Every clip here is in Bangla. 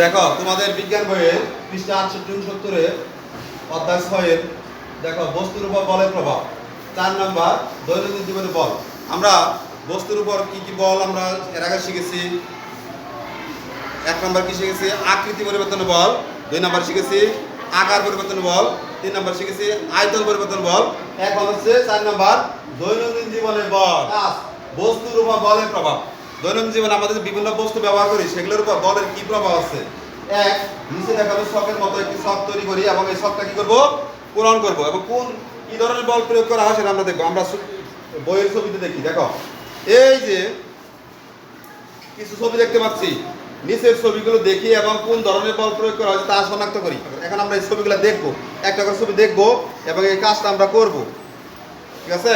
দেখো তোমাদের বিজ্ঞান বইয়ে পৃষ্ঠা আটষট্টি উনসত্তরে অধ্যায় ছয়ের দেখো বস্তুর উপর বলের প্রভাব। চার নাম্বার দৈনন্দিন জীবনে বল। আমরা বস্তুর উপর কি কি বল আমরা এর আগে শিখেছি। এক নম্বর কি শিখেছি? আকৃতি পরিবর্তন বল। দুই নম্বর শিখেছি আকার পরিবর্তন বল। তিন নম্বর শিখেছি আয়তন পরিবর্তন বল। এখন হচ্ছে চার নম্বর দৈনন্দিন জীবনে বল। বস্তুর উপর বলের প্রভাব। দৈনন্দিন জীবনে আমাদের বিভিন্ন বস্তু ব্যবহার করি, সেগুলোর উপর বলের কি প্রভাব আছে? এক, নিচে দেখানো শখের মতো একটি শখ তৈরি করি এবং এই শখটা কি করব? পূরণ করব। এবং কোন, কি ধরনের বল প্রয়োগ করা হয় সেটা আমরা দেখব। আমরা বইয়ের ছবিতে দেখি, দেখো। এই যে, কিছু ছবি দেখতে পাচ্ছি। নিচের ছবিগুলো দেখি এবং কোন ধরনের বল প্রয়োগ করা হয়েছে তা শনাক্ত করি। এখন আমরা এই ছবিগুলো দেখব। একটা করে ছবি দেখব এবং এই কাজটা আমরা করব। ঠিক আছে?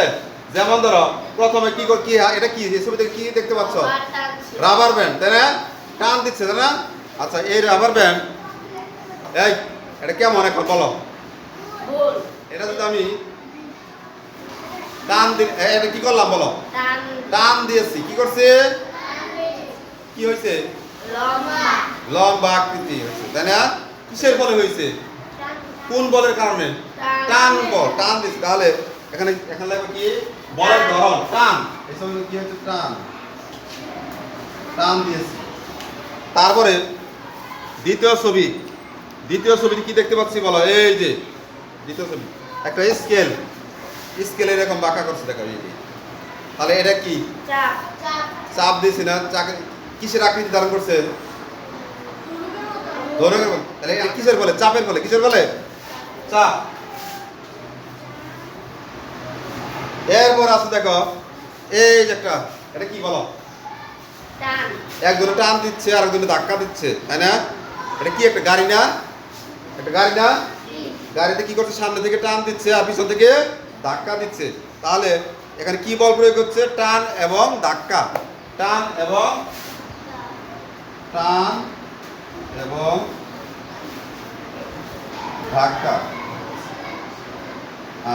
যেমন ধরো প্রথমে কি কর- কি এটা কি? এই ছবিতে কি দেখতে পাচ্ছ? রাবার ব্যান্ড তাই না? টান দিচ্ছে তাই না? আচ্ছা এই রাবার ব্যান্ড এই এটা কেমন এখন বলো? এটা যদি আমি টান দি এটা কি করলাম বলো? টান দিয়েছি কি করছে? কি হয়েছে? লম্বা। লম্বা আকৃতি হয়েছে তাই না? কিসের বলে হয়েছে? কোন বলের কারণে? টান। বল টান দিচ্ছে তাহলে এখানে এখানে লাগবে কি? বলের ধরন টান। এই সময় কি হচ্ছে? টান। টান দিয়েছি। তারপরে দ্বিতীয় ছবি। দ্বিতীয় ছবিতে কি দেখতে পাচ্ছি বলো? এই যে দ্বিতীয় ছবি। একটা স্কেল। স্কেল এরকম বাঁকা করছে দেখো এই। তাহলে এটা কি? চাপ। দিয়েছি না? চাকে কিসের আকৃতি ধারণ করছে? বলে তাহলে এটা কিসের বলে? চাপের বলে। কিসের বলে? চাপ। এরপর আছে দেখো। এই যে একটা এটা কি বলো? একজনে টান দিচ্ছে আর একজনে ধাক্কা দিচ্ছে তাই না? এটা কি একটা গাড়ি না? একটা গাড়ি না? গাড়িতে কি করছে? সামনে থেকে টান দিচ্ছে আর পিছন থেকে ধাক্কা দিচ্ছে। তাহলে এখানে কি বল প্রয়োগ হচ্ছে? টান এবং ধাক্কা। টান এবং টান এবং ধাক্কা।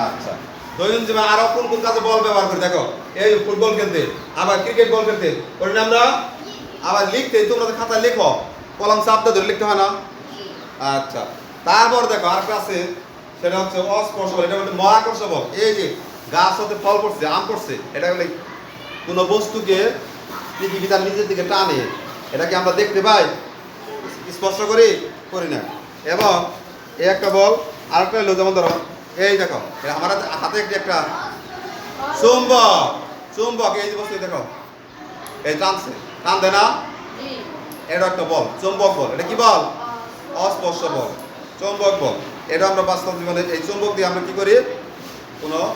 আচ্ছা। দৈনন্দিন জীবনে আরও কোন কোন কাজে বল ব্যবহার করি? দেখো, এই ফুটবল খেলতে, আবার ক্রিকেট বল খেলতে না আমরা আবার লিখতে তোমরা তো খাতায় লেখো, কলম চাপটা ধরে লিখতে হয় না? আচ্ছা তারপর দেখো আরেকটা আছে, সেটা হচ্ছে অস্পর্শ বল এটা হচ্ছে মহাকর্ষ বল এই যে গাছ হতে ফল পড়ছে, আম পড়ছে, এটা হলে কোনো বস্তুকে পৃথিবী তার নিজের দিকে টানে এটাকে আমরা দেখতে পাই? স্পর্শ করি করি না। এবং এই একটা বল, আরেকটা হলো যেমন ধরো এই দেখো আমার হাতে- একটি একটা চুম্বক। চুম্বক এই যে বস্তু দেখো। এই টানছে। টান দেয় না। এটা একটা বল। চুম্বক বল। এটা কি বল? অস্পর্শ বল। চুম্বক বল। এটা আমরা বাস্তব জীবনে এই চুম্বক দিয়ে আমরা কি করি? কোনো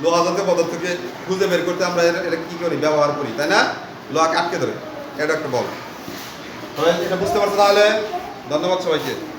লোহা জাতীয় পদার্থকে খুঁজে বের করতে আমরা এটা কি করি? ব্যবহার করি তাই না? লোহাকে আটকে ধরে। এটা একটা বল। এটা বুঝতে পারছ তাহলে? ধন্যবাদ সবাইকে।